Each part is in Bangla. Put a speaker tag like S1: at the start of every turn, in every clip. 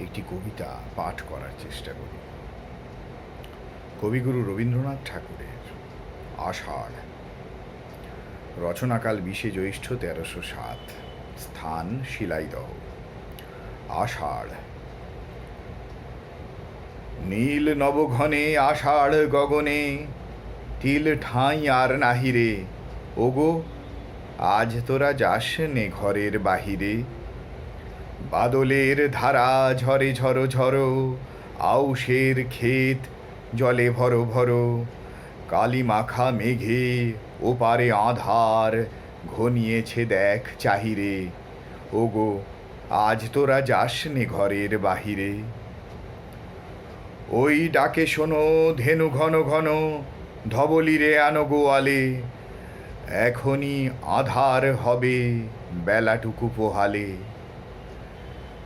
S1: একটি কবিতা পাঠ করার চেষ্টা করি। কবিগুরু রবীন্দ্রনাথ ঠাকুরের আষাঢ়। রচনাকাল বিশে জ্যৈষ্ঠ তেরোশো সাত। স্থান শিলাইদহ। আষাঢ়। নীল নবঘনে আষাঢ় গগনে, তিল ঠাঁই আর নাহিরে, ওগো, আজ তোরা যাস নে ঘরের বাহিরে। বাদলের ধারা ঝরে ঝরো ঝরো, আউশের ক্ষেত জলে ভরো ভরো কালি মাখা মেঘে ওপারে আধার ঘনিয়েছে দেখ চাহিরে, ওগো, আজ তোরা যাস নে ঘরের বাহিরে। ওই ডাকে শোনো ধেনু ঘন ঘন, ধবলিরে আনো গোয়ালে, এখনই আধার হবে বেলাটুকু পোহালে।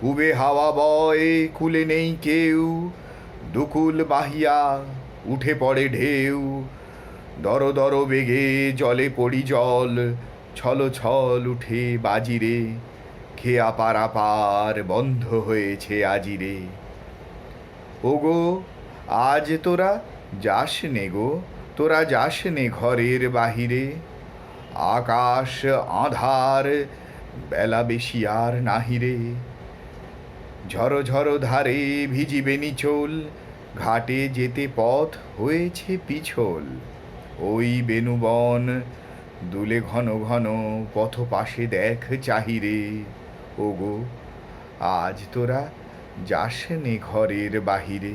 S1: কুবে হাওয়া বয় কুলে নেই কেউ। দুকুল বাহিয়া উঠে পড়ে ঢেউ। দর দর বেগে জলে পড়ি জল, ছল ছল উঠে বাজিরে। খেয়া পারাপার বন্ধ হয়েছে আজিরে। ওগো, আজ তোরা যাস নে গো, তোরা যাস নে ঘরের বাহিরে। আকাশ আধার, বেলা বেশি আর নাহিরে। ঝড়ো ঝড়ো ধারে ভিজিবে নিচল, ঘাটে যেতে পথ হয়েছে পিছল। ওই বেনুবন দুলে ঘন ঘন পথ পাশে দেখ চাহিরে। ওগো, আজ তোরা যাস নে ঘরের বাহিরে।